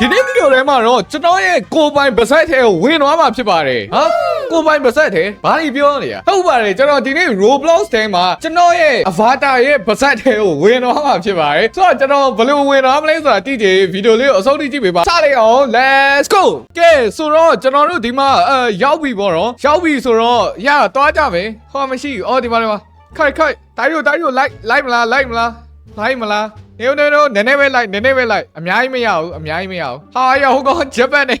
ဒီနေ့ဗီဒီယိုထဲမှာတော့ကျွန်တော်ရဲ့ကိုယ်ပိုင်ပါဇက်ထဲကိုဝင်သွားမှာဖြစ်ပါတယ်ဟာကိုယ်ပိုင်ပါဇက်ထဲဘာလို့ပြောနေရဟုတ်ပါတယ်ကျွန်တော်ဒီနေ့ Roblox ထဲမှာကျွန်တော်ရဲ့ avatar ရဲ့ပါဇက်ထဲကိုဝင်သွားမှာဖြစ်ပါတယ်ဆိုတော့ကျွန်တော်ဘယ်လိုဝင်သွားမလဲဆိုတာတိကျဗီဒီယိုလေးကိုအဆုံးထိကြည့်ပေးပါစလိုက်အောင် let's go ကဲဆိုတော့ကျွန်တော်တို့ဒီမှာအဲရောက်ပြီပေါ့နော်ရောက်ပြီဆိုတော့ရတော့ကြမယ်ဟောမရှိဘူးအော်ဒီမှာဒီမှာခိုက်ခိုက်တိုင်းတို့တိုင်းတို့ like like မလား like မလား လိုက်မလားနေနေနေနည်းနည်းပဲလိုက်နည်းနည်းပဲလိုက်အများကြီးမရဘူးအများကြီးမရဘူးဟာရဟုတ်ကောဂျပန်နေ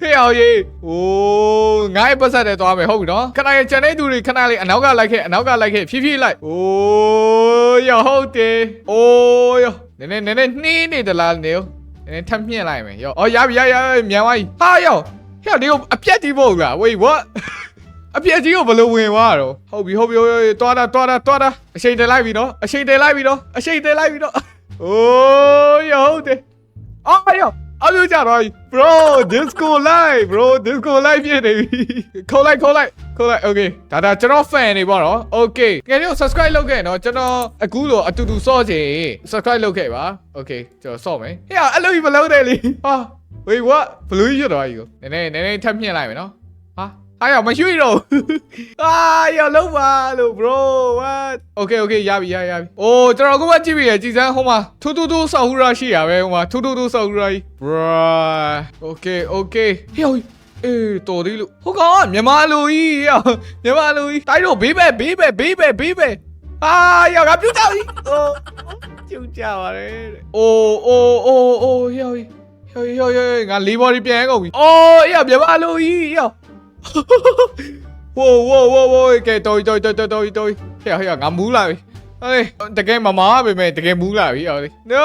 ဟေ့အောင်ရေးအိုးငါ့ပတ်ဆက်တယ်သွားမယ်ဟုတ်ပြီနော်ခဏရချန်တဲ့သူတွေခဏလေးအနောက်ကလိုက်ခဲ့အနောက်ကလိုက်ခဲ့ဖြည်းဖြည်းလိုက်အိုးရဟုတ်တယ်အိုးရနည်းနည်းနည်းနည်းနှီးနေတလားနေနည်းနည်းထပ်မြင့်လိုက်မယ်ရောအော်ရပြီရရမြန်သွားပြီဟာရောဟဲ့ဒီကိုအပြက်ကြီးပို့လား wait what အပြက်ကြီးကိုဘယ်လိုဝင်သွားတော့ဟုတ်ပြီဟုတ်ပြီဟုတ်ပြီတွားတာတွားတာတွားတာအချိန်တည်လိုက်ပြီနော်အချိန်တည်လိုက်ပြီနော်အချိန်တည်လိုက်ပြီနော်အိုးရဟုတ်တယ်အော်ရောအလူကြတော့ bro disco live bro disco live ဖြစ်နေပြီခေါ်လိုက်ခေါ်လိုက်ခေါ်လိုက် okay ဒါဒါကျွန်တော် fan နေပေါ့နော် okay ငယ်လေး subscribe လုပ်ခဲ့နော်ကျွန်တော်အခုလိုအတူတူစော့ချင် subscribe လုပ်ခဲ့ပါ okay ကျွန်တော်စော့မယ်ဟဲ့အဲ့လိုကြီးမလုပ်နဲ့လေဟာ wait what ဘလူးကြီးရတော့ကြီးကိုနည်းနည်းနည်းနည်းထပ်မြင့်လိုက်မယ်နော်ဟာ အားရမရွှေ့တော့ဘူးအာရလုံးပါလို့ bro what okay okay ရပြီရရပြီအိုးကျွန်တော်အခုမှကြည့်ပြီကြည်စမ်းဟိုမှာထူးထူးထူးဆောက်ဟူရာရှိရပဲဟိုမှာထူးထူးထူးဆောက်ဟူရာကြီး bro okay okay ဟေးအေးတော်သေးလို့ဟုတ်ကောင်မြန်မာလူကြီးရမြန်မာလူကြီးတိုင်းတော့ဘေးပဲဘေးပဲဘေးပဲဘေးပဲအာရငါပြုတ်ကြပြီအိုးပြုတ်ကြပါလေအိုးအိုးအိုးအိုးဟေးဟေးဟေးဟေးဟေးငါလေးဘော်ဒီပြန်ကုန်ပြီအိုးရမြန်မာလူကြီးရ ဝိုးဝိုးဝိုးဝိုးကဲတော်တော်တော်တော်တော်တော်ဟဲ့ဟဲ့ငါမူးလာပြီ ဟေးတကယ်မမားပဲမဲ့တကယ်မူးလာပြီဟောလေ no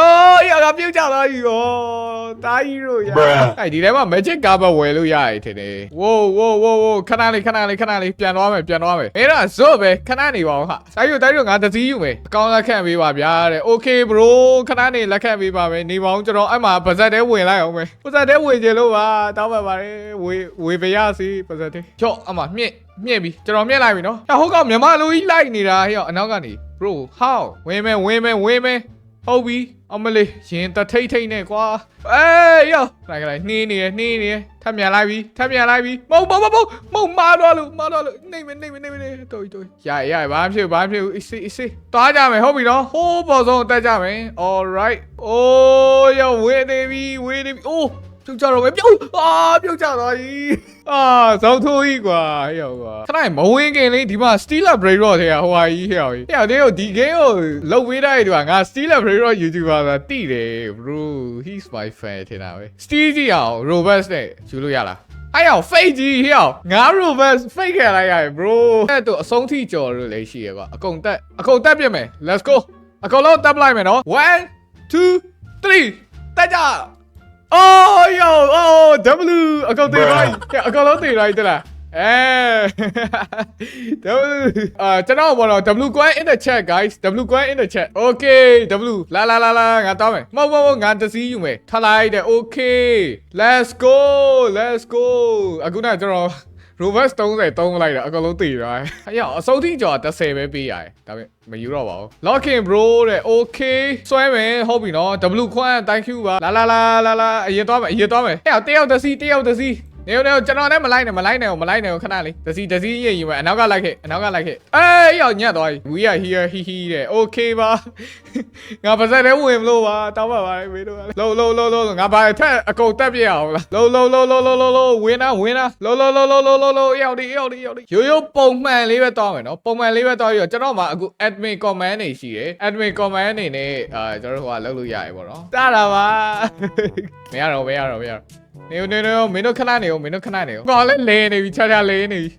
ရငါပြုတ်ကြသွားပြီဟောတာကြီးတို့ရအဲ့ဒီထဲမှာ magic carpet ဝယ်လို့ရရထင်တယ်ဝိုးဝိုးဝိုးဝိုးခဏလေးခဏလေးခဏလေးပြန်သွားမယ်ပြန်သွားမယ်အဲ့ဒါဇို့ပဲခဏနေပါဦးဟာတိုင်းတို့တိုင်းတို့ငါတစည်းယူမယ်အကောင်းလက်ခံပေးပါဗျာတဲ့ okay bro ခဏနေလက်ခံပေးပါမယ်နေပါဦးကျွန်တော်အဲ့မှာပါဇက်တဲဝင်လိုက်အောင်မယ်ပါဇက်တဲဝင်ကြလို့ပါတောင်းပါပါတယ်ဝေဝေပရစီပါဇက်တဲချော့အမမြင့်မြင့်ပြီကျွန်တော်မြင့်လိုက်ပြီနော်ဟဲ့ဟုတ်ကောင်မြန်မာလူကြီးလိုက်နေတာဟဲ့အနောက်ကနေ bro how ဝင်မယ်ဝင်မယ်ဝင်မယ်ဟုတ်ပြီအမလေးရင်တထိတ်ထိတ်နဲ့ကွာအေးယောလိုက်လိုက်နှင်းနေရနှင်းနေရထပ်မြန်လိုက်ပြီထပ်မြန်လိုက်ပြီမဟုတ်မဟုတ်မဟုတ်မဟုတ်မာတော့လို့မာတော့လို့နေမနေမနေမနေတော်တော်ရရရဘာဖြစ်ဘာဖြစ်အစ်စ်အစ်စ်တွားကြမယ်ဟုတ်ပြီနော်ဟိုးပေါ်ဆုံးတက်ကြမယ် all right အိုးယောဝေးနေပြီဝေးနေပြီအိုး ပြုတ်ကြတော့ပဲပြုတ်အာပြုတ်ကြသွားပြီအာဇောင်းထိုးကြီးကွာဟဲ့ကွာခဏမဝင်ခင်လေးဒီမှာ Steel Brain Rot ထဲကဟိုဟာကြီးဟဲ့ဟဲ့ဒီကိုဒီ game ကိုလုတ်ပေးတဲ့တူကငါ Steel Brain Rot YouTuber ဆိုတာတိတယ် bro he's my fan ထင်တာပဲ Steel ကြီးအောင် Robust နဲ့ယူလို့ရလားအဲ့အောင် fake ကြီးဟဲ့အောင်ငါ Robust fake ခဲ့လိုက်ရတယ် bro အဲ့တော့အဆုံးထိကြော်လို့လည်းရှိရကွာအကုန်တက်အကုန်တက်ပြမယ် let's go အကုန်လုံးတက်ပလိုက်မယ်နော်1 2 3တက်ကြ Oh yo oh W အကောင်သေးလိုက်အကောင်လုံးသေးလိုက်တလားအဲ W အာကျွန်တော်ဘောတော့ W coin in the chat guys W coin in the chat okay W လာလာလာလာငါတောင်းမယ်မဟုတ်မဟုတ်ငါတစည်းယူမယ်ထားလိုက်တယ် okay let's go let's go အခုနကကျွန်တော် Robux 30တုံးလိုက်တာအကောင်လုံးတည်သွားတယ်။အဲ့ရအစိုးထိကျော်30ပဲပေးရတယ်။ဒါပေမဲ့မယူတော့ပါဘူး။ Lock in bro တဲ့ okay စွဲမယ်ဟုတ်ပြီနော် W ခွန်း thank you ပါလာလာလာလာလာအရင်သွားမယ်အရင်သွားမယ်။ဟဲ့တယောက်တစ်စီးတယောက်တစ်စီးနေနေကျွန်တော်လည်းမလိုက်နဲ့မလိုက်နဲ့မလိုက်နဲ့ခဏလေးတစီတစီရင်ယူမယ်အနောက်ကလိုက်ခဲ့အနောက်ကလိုက်ခဲ့အေးရောက်ညက်သွားပြီ we are here he he တဲ့ okay ပါ ငါပါစက်တဲ့ဝင်မလို့ပါတောင်းပါပါမေးတော့လောလောလောလောငါပါထက်အကုန်တက်ပြအောင်လားလောလောလောလောလောလောဝင်းနာဝင်းနာလောလောလောလောလောလောလောရောက်ဒီရောက်ဒီရောက်ဒီရိုးရိုးပုံမှန်လေးပဲတောင်းမယ်နော်ပုံမှန်လေးပဲတောင်းပြီးတော့ကျွန်တော်မှာအခု admin comment နေရှိတယ် admin comment အနေနဲ့အာကျွန်တော်တို့ဟိုကလုပ်လို့ရရပေါ့နော်တတာပါမရတော့မရတော့မရတော့နေနေနေမင်းတို့ခဏနေအောင်မင်းတို့ခဏနေအောင်ကောင်းလဲလဲနေပြီခြားခြားလဲနေပြီ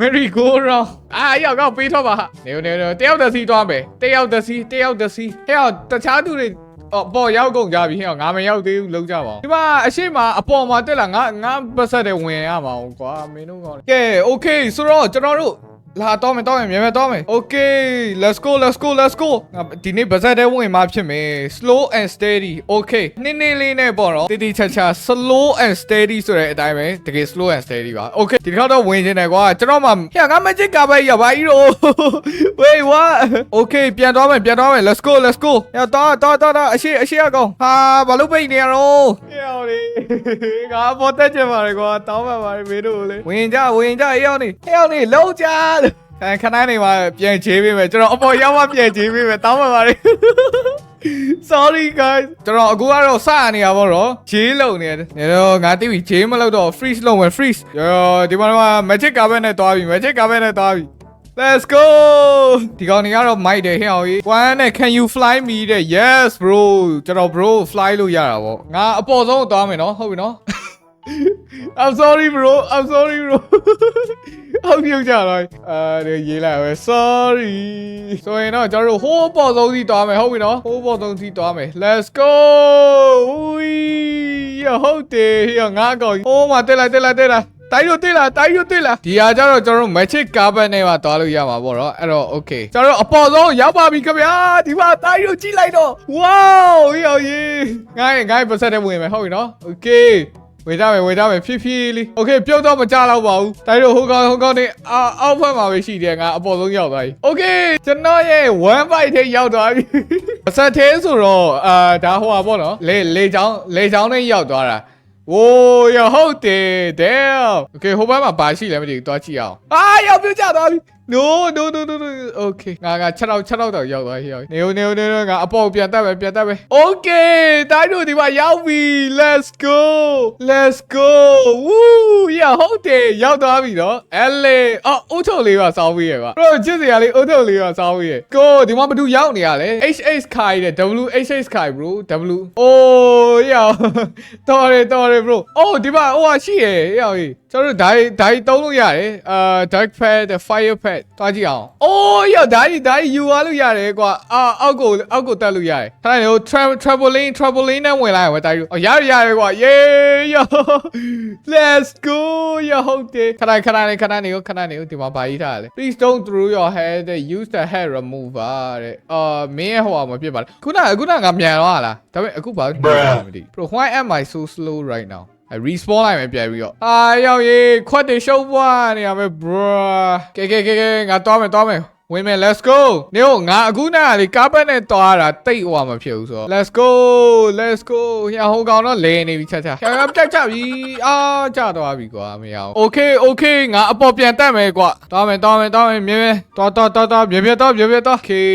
Merry go round အာရောက်ကောက်ပေးတော့ပါနေနေနေတယောက်တစ်စီးသွားမယ်တယောက်တစ်စီးတယောက်တစ်စီးဟဲ့အောင်တခြားသူတွေအော်ပေါ်ရောက်ကုန်ကြပြီဟဲ့အောင်ငါမရောက်သေးဘူးလုံးကြပါဦးဒီမှာအရှိမအပေါ်မှာတက်လာငါငါပတ်ဆက်တဲ့ဝင်ရမှာကွာမင်းတို့ကောကဲ okay ဆိုတော့ကျွန်တော်တို့ လာတော့မယ်တော့မယ်မြန်မြန်တော့မယ် Okay let's go let's go let's go ငါဒီနေ့ဗဇက်တဲ့ဝင်มาဖြစ်မယ် slow and steady Okay နင်းနေလေးနဲ့ပေါ့နော်တိတိချာချာ slow and steady ဆိုတဲ့အတိုင်းပဲတကယ် slow and steady ပါ Okay ဒီတစ်ခါတော့ဝင်နေတယ်ကွာကျွန်တော်မှဟဲ့ငါ magic ကပဲရပါ E တော့ Wait what Okay ပြန်တော့မယ်ပြန်တော့မယ် let's go let's go ရတော့တော့တော့တော့အရှိအရှိအကောင်ဟာဘာလို့ပိတ်နေရတော့ဟဲ့အောင်လေငါပေါ်တက်ချင်ပါလေကွာတောင်းပါပါလေမင်းတို့လေဝင်ကြဝင်ကြအေးအောင်နေဟဲ့အောင်နေလုံးကြ အဲခဏနေမှာပြန်ချေးပေးမယ်ကျွန်တော်အပေါ်ရောက်မှပြန်ချေးပေးမယ်တောင်းပါပါလေ Sorry guys ကျွန်တော်အခုကတော့စရနေရပါတော့ဂျေးလုံနေတယ်နေတော့ငါသိပြီဂျေးမလို့တော့ freeze လုပ်မယ် freeze ရောဒီမှာတော့ magic carpet နဲ့တွားပြီ magic carpet နဲ့တွားပြီ Let's go ဒီကောင်တွေကတော့ mic တယ်ဟဲ့အောင်ကြီး one နဲ့ can you fly me တဲ့ yes bro ကျွန်တော် bro fly လို့ရတာပေါ့ငါအပေါ်ဆုံးသွားမယ်နော်ဟုတ်ပြီနော် I'm sorry bro I'm sorry bro ဟုတ်ပြုတ်ကြတော့အာဒီရေးလိုက်ပဲ sorry ဆိုရင်တော့ကျွန်တော်တို့ဟိုးပေါ်ဆုံးစီသွားမယ်ဟုတ်ပြီနော်ဟိုးပေါ်ဆုံးစီသွားမယ် let's go ဦးရဟုတ်တယ်ရငါအကောင်ဟိုးမှာတက်လိုက်တက်လိုက်တက်လိုက်တိုင်းရတွေ့လားတိုင်းရတွေ့လားဒီဟာကျတော့ကျွန်တော်တို့ magic carpet နဲ့ပါသွားလို့ရမှာပေါ့နော်အဲ့တော့ okay ကျွန်တော်တို့အပေါ်ဆုံးရောက်ပါပြီခင်ဗျာဒီမှာတိုင်းရကြည့်လိုက်တော့ wow ရောရေးငါ့ရဲ့ငါ့ရဲ့ပါဆက်တဲ့ဝင်မယ်ဟုတ်ပြီနော် okay ဝေကြမယ်ဝေကြမယ်ဖြည်းဖြည်းလေးโอเคပြုတ်တော့မကြတော့ပါဘူးတိုင်းတို့ဟိုကောင်ဟိုကောင်နေအာအောက်ဖက်မှာပဲရှိတယ်ငါအပေါ်ဆုံးရောက်သွားပြီโอเคကျွန်တော်ရဲ့1 byte ထဲရောက်သွားပြီအဆက်သေးဆိုတော့အာဒါဟိုပါပေါ့နော်လေလေချောင်းလေချောင်းနဲ့ရောက်သွားတာโอ้ยဟုတ်တယ် damn okay ဟိုဘက်မှာဘာရှိလဲမသိဘူးတွားကြည့်အောင်အာရောက်ပြုတ်ကြသွားပြီ no no no no no okay ငါငါ6တော့6တော့တော့ရောက်သွားပြီရောက်နေဦးနေဦးနေဦးငါအပေါ်ပြန်တက်ပဲပြန်တက်ပဲ okay တိုင်းတို့ဒီမှာရောက်ပြီ let's go let's go woo ရဟုတ်တယ်ရောက်သွားပြီနော်အဲ့လေအော်အုတ်ထုတ်လေးပါစောင်းပြီးရပါ bro ချစ်စရာလေးအုတ်ထုတ်လေးပါစောင်းပြီးရ go ဒီမှာဘာတူရောက်နေရလဲ hh ခိုင်တဲ့ w hh ခိုင် bro w oh ရတော်တယ်တော်တယ် bro အိုးဒီမှာဟိုဟာရှိရရောက်ကြီးကျွန်တော်တို့ဓာတ်ဓာတ်တုံးလို့ရတယ်အာ dark pad fire pad တွားကြည့်အောင်အိုးရဓာတ်ဓာတ်ယူသွားလို့ရတယ်ကွာအာအောက်ကိုအောက်ကိုတက်လို့ရတယ်ခဏနေဟို trampoline trampoline နဲ့ဝင်လာရမယ်တာယူအော်ရရရတယ်ကွာ yeah yo let's go ရဟုတ်တယ်ခဏခဏနေခဏနေခဏနေဒီမှာဘာကြီးထားလဲ please don't throw your head use the head remover တဲ့အာမင်းရဲ့ဟိုဟာမဖြစ်ပါလားခုနကခုနကငါမြန်သွားလားဒါပေမဲ့အခုဘာလို့မသိ bro why am i so slow right now အဲ respawn လိုက်မယ်ပြန်ပြီးတော့အာရောက်ရေးခွက်တွေရှုပ်ပွားနေရမယ် bro ကဲကဲကဲကဲငါသွားမယ်သွားမယ် ဝင်မယ် let's go နေဟိုငါအခုနကလေကားပတ်နဲ့တွားတာတိတ်ဟိုမှာမဖြစ်ဘူးဆိုတော့ let's go let's go ဟိဟိုကောင်တော့လဲနေပြီချက်ချက်ဟိုကောင်ပြတ်ကြပြီအာကြသွားပြီကွာမရအောင် okay okay ငါအပေါ်ပြန်တက်မယ်ကွာတွားမယ်တွားမယ်တွားမယ်မြဲမြဲတွားတွားတွားတွားမြဲမြဲတွားမြဲမြဲတွား okay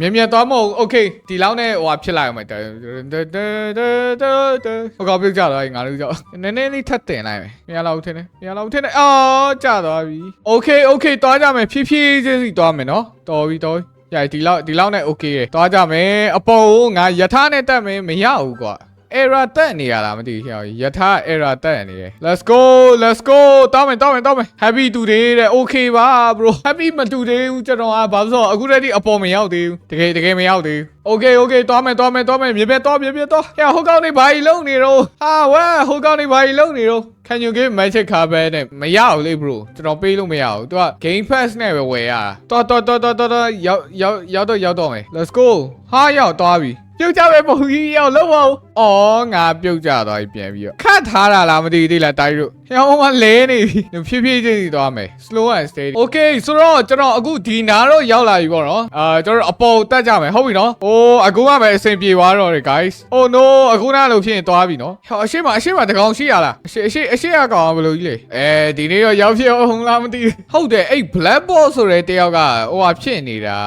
မြဲမြဲတွားမဟုတ် okay ဒီလောက်နဲ့ဟိုဟာဖြစ်လိုက်အောင်မယ်ဟိုကောင်ပြုတ်ကြသွားပြီငါတို့ကြောက်နည်းနည်းလေးထပ်တင်လိုက်မယ်မရတော့ဘူးထင်တယ်မရတော့ဘူးထင်တယ်အော်ကြသွားပြီ okay okay တွားကြမယ်ဖြည်းဖြည်းချင်းစီတွားမယ်နော်တော်ပြီတော်ပြီရဒီလောက်ဒီလောက်နဲ့ okay ရတွားကြမယ်အပေါ်ကိုငါယထာနဲ့တက်မယ်မရဘူးကွာ error တက်နေရလားမသိဘူးဟဲ့ယထာ error တက်နေတယ် let's go let's go တောင်းမယ်တောင်းမယ်တောင်းမယ် happy တူတယ်တဲ့ okay ပါ bro happy မတူသေးဘူးကျွန်တော်ကဘာလို့ဆိုတော့အခုတည်းကအပေါ်မရောက်သေးဘူးတကယ်တကယ်မရောက်သေးဘူး okay okay တောင်းမယ်တောင်းမယ်တောင်းမယ်မြေပြတောမြေပြတောဟဲ့ဟိုကောင်နေဘာကြီးလုံးနေတော့ဟာဝဲဟိုကောင်နေဘာကြီးလုံးနေတော့ Can you give magic carpet နဲ့မရဘူးလေ bro ကျွန်တော်ပေးလို့မရဘူး तू က game pass နဲ့ပဲဝယ်ရတာတော်တော်တော်တော်တော်ရောက်ရောက်ရောက်တော့ရောက်တော့မယ် let's go ဟာရောက်သွားပြီပြုတ်ကြပဲပုံကြီးရောက်လို့ပေါ့ အော်ငါပြုတ်ကြသွားပြီပြန်ပြီးတော့ခတ်ထားတာလားမသိသေးလားတိုင်းတို့ဟဲ့ဟိုမှာလဲနေပြီဖြည်းဖြည်းချင်းစီသွားမယ် slow and steady okay ဆိုတော့ကျွန်တော်အခုဒီနာတော့ရောက်လာပြီပေါ့နော်အာကျွန်တော်အပေါ်တက်ကြမယ်ဟုတ်ပြီနော်အိုးအခုမှပဲအဆင်ပြေသွားတော့တယ် guys oh no အခုနားလို့ဖြစ်ရင်သွားပြီနော်ဟောအရှိမအရှိမတကောင်ရှိရလားအရှိအရှိအရှိရကောင်ဘယ်လိုကြီးလဲအဲဒီနေ့တော့ရောက်ဖြစ်အောင်လားမသိဘူးဟုတ်တယ်အဲ့ black ball ဆိုတဲ့တယောက်ကဟိုဟာဖြစ်နေတာ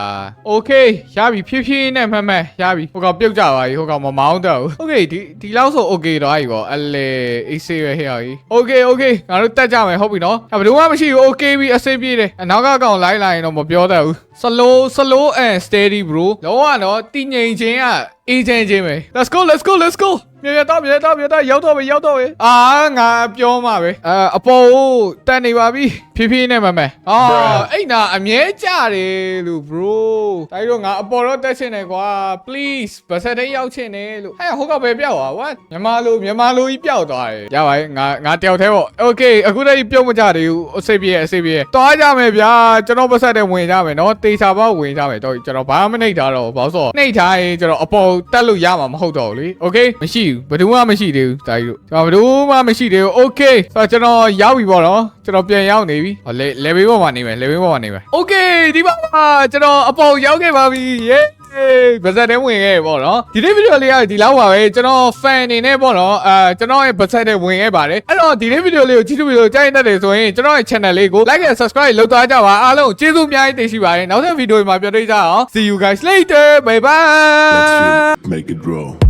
okay ရပြီဖြည်းဖြည်းနဲ့မှတ်မှတ်ရပြီဟိုကောင်ပြုတ်ကြပါပြီဟိုကောင်မမောင်းတော့ဘူး okay ဒီဒီလောက်ဆို okay တော့ပြီပေါ့အလေအေးဆေးပဲဟဲ့ဟောကြီး okay okay ငါတို့တက်ကြမယ်ဟုတ်ပြီနော်ဘယ်သူမှမရှိဘူး okay ပြီအဆင်ပြေတယ်အနောက်ကကောင်လိုက်လိုက်ရင်တော့မပြောတတ်ဘူး slow slow and steady bro လောကတော့တည်ငြိမ်ခြင်းက အေးချင်းချင်းပဲ let's go let's go let's go မြေရတော့မြေရတော့မြေရတော့ရောက်တော့ပဲရောက်တော့ပဲအာငါပြောမှာပဲအာအပေါ်ကိုတက်နေပါပြီဖြည်းဖြည်းနဲ့မမယ်အာအဲ့နာအမြဲကြတယ်လို့ bro တိုင်းတော့ငါအပေါ်တော့တက်ချင်တယ်ကွာ please ဗစက်တဲ့ရောက်ချင်တယ်လို့ဟဲ့ဟိုကပဲပြောက်သွား what မြန်မာလိုမြန်မာလိုကြီးပြောက်သွားတယ်ရပါရဲ့ငါငါတယောက်တည်းပေါ့ okay အခုတည်းပြုတ်မကြသေးဘူးအစိပ်ပြေအစိပ်ပြေတွားကြမယ်ဗျာကျွန်တော်ဗစက်တဲ့ဝင်ကြမယ်နော်တေချာပေါက်ဝင်ကြမယ်တော့ကျွန်တော်ဘာမှမနှိပ်ထားတော့ဘူးဘာလို့ဆိုတော့နှိပ်ထားရင်ကျွန်တော်အပေါ်တက်လို့ရမှာမဟုတ်တော့ဘူးလေ okay မရှိဘူးဘယ်သူမှမရှိသေးဘူးဒါကြီးတို့ကျွန်တော်ဘယ်သူမှမရှိသေးဘူး okay ဆိုတော့ကျွန်တော်ရောက်ပြီပေါ့နော်ကျွန်တော်ပြန်ရောက်နေပြီဟောလေ level ပေါ်မှာနေမယ် level ပေါ်မှာနေမယ် okay ဒီပါကျွန်တော်အပေါ်ရောက်ခဲ့ပါပြီ yeah ဗဇက်တဲ့ဝင်ခဲ့ပေါ့နော်ဒီနေ့ဗီဒီယိုလေးကဒီလောက်ပါပဲကျွန်တော် fan အနေနဲ့ပေါ့နော်အဲကျွန်တော်ရဲ့ဗဇက်တဲ့ဝင်ခဲ့ပါတယ်အဲ့တော့ဒီနေ့ဗီဒီယိုလေးကိုကြည့်ပြီးလို့ကြိုက်တတ်တယ်ဆိုရင်ကျွန်တော်ရဲ့ channel လေးကို like and subscribe လုပ်သွားကြပါအားလုံးကျေးဇူးအများကြီးတင်ရှိပါတယ်နောက်ထပ်ဗီဒီယိုမှာပြန်တွေ့ကြအောင် see you guys later bye bye Let's make it grow.